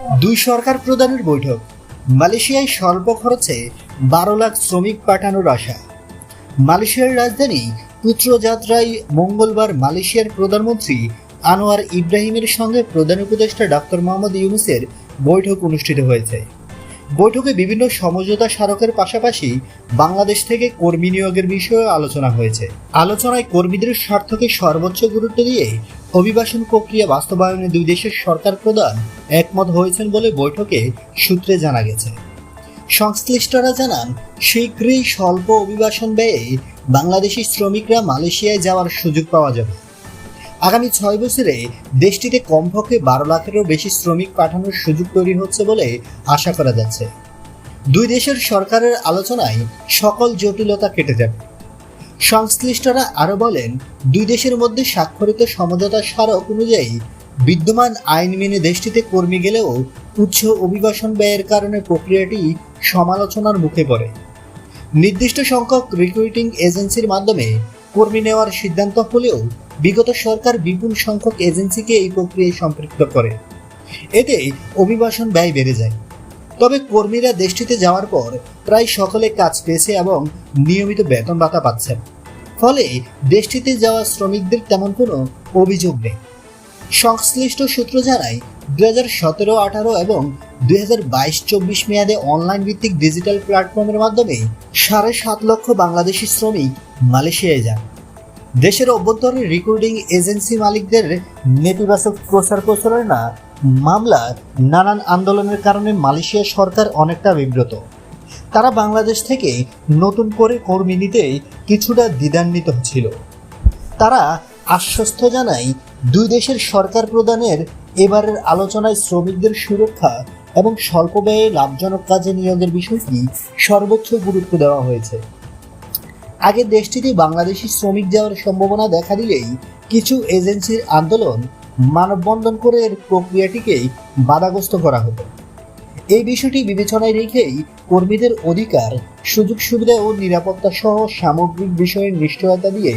দুই সরকার প্রধানের বৈঠক। মালয়েশিয়ায় স্বল্প খরচে বারো লাখ শ্রমিক পাঠানোর আশা। মালয়েশিয়ার রাজধানী পুত্রযাত্রায় মঙ্গলবার মালয়েশিয়ার প্রধানমন্ত্রী আনোয়ার ইব্রাহিমের সঙ্গে প্রধান উপদেষ্টা ডক্টর মোহাম্মদ ইউনুসের বৈঠক অনুষ্ঠিত হয়েছে। বৈঠকে বিভিন্ন সমঝোতা স্মারকের পাশাপাশি বাংলাদেশ থেকে কর্মী নিয়োগের বিষয়েও আলোচনা হয়েছে। আলোচনায় কর্মীদের স্বার্থকে সর্বোচ্চ গুরুত্ব দিয়ে অভিবাসন প্রক্রিয়া বাস্তবায়নে দুই দেশের সরকার প্রধান একমত হয়েছেন বলে বৈঠকে সূত্রে জানা গেছে। সংশ্লিষ্টরা জানান, শীঘ্রই স্বল্প অভিবাসন ব্যয়ে বাংলাদেশি শ্রমিকরা মালয়েশিয়ায় যাওয়ার সুযোগ পাওয়া যাবে। আগামী ছয় বছরে দেশটিতে কমপক্ষে বারো লাখেরও বেশি শ্রমিক পাঠানোর সুযোগ তৈরি হচ্ছে বলে আশা করা যাচ্ছে। দুই দেশের সরকারের আলোচনায় সকল জটিলতা কেটে যাবে। সংশ্লিষ্টরা আরও বলেন, দুই দেশের মধ্যে স্বাক্ষরিত সমঝোতা স্মারক অনুযায়ী বিদ্যমান আইন মেনে দেশটিতে কর্মী গেলেও উচ্চ অভিবাসন ব্যয়ের কারণে প্রক্রিয়াটি সমালোচনার মুখে পড়ে। নির্দিষ্ট সংখ্যক রিক্রুটিং এজেন্সির মাধ্যমে কর্মী নেওয়ার সিদ্ধান্ত হলেও বিগত সরকার বিপুল সংখ্যক এজেন্সিকে এই প্রক্রিয়ায় সম্পৃক্ত করে। এতে অভিবাসন ব্যয় বেড়ে যায়। তবে কর্মীরা দেশটিতে যাওয়ার পর প্রায় সকলে কাজ পেয়েছে এবং নিয়মিত বেতন ভাতা পাচ্ছেন। ফলে দেশটিতে যাওয়া শ্রমিকদের তেমন কোনো অভিযোগ নেই। সংশ্লিষ্ট সূত্র জানায়, দুই হাজার সতেরো, আঠারো এবং দুই হাজার বাইশ চব্বিশ মেয়াদে অনলাইন ভিত্তিক ডিজিটাল প্ল্যাটফর্মের মাধ্যমে সাড়ে সাত লক্ষ বাংলাদেশি শ্রমিক মালয়েশিয়ায় যান। দেশের অভ্যন্তরে রিক্রুটিং এজেন্সি মালিকদের নেতিবাচক প্রচার প্রচারণা মামলা নানান আন্দোলনের কারণে মালয়েশিয়া সরকার অনেকটা বিব্রত। তারা বাংলাদেশ থেকে নতুন করে কর্মী নিতে কিছুটা দ্বিধান্বিত ছিল। তারা আশ্বস্ত জানায়, দুই দেশের সরকার প্রদানের এবারের আলোচনায় শ্রমিকদের সুরক্ষা এবং স্বল্প ব্যয়ে লাভজনক কাজে নিয়োগের বিষয়টি সর্বোচ্চ গুরুত্ব দেওয়া হয়েছে। আগে দেশটিতে বাংলাদেশি শ্রমিক যাওয়ার সম্ভাবনা দেখা দিলেই কিছু এজেন্সির আন্দোলন মানববন্ধন করে এর প্রক্রিয়াটিকেই বাধাগ্রস্ত করা হতো এই বিষয়টি বিবেচনায় রেখেই কর্মীদের অধিকার, সুযোগ সুবিধা ও নিরাপত্তা সহ সামগ্রিক বিষয়ের নিশ্চয়তা দিয়ে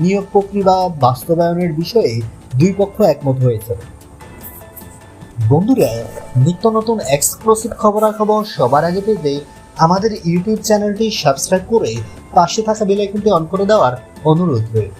নিয়োগ প্রক্রিয়া বাস্তবায়নের বিষয়ে দুই পক্ষ একমত হয়েছে। বন্ধুরা, নিত্য নতুন এক্সক্লুসিভ খবরাখবর সবার আগে পেতে আমাদের ইউটিউব চ্যানেলটি সাবস্ক্রাইব করে পাশে থাকা বেল অন করে দেওয়ার অনুরোধ রইল।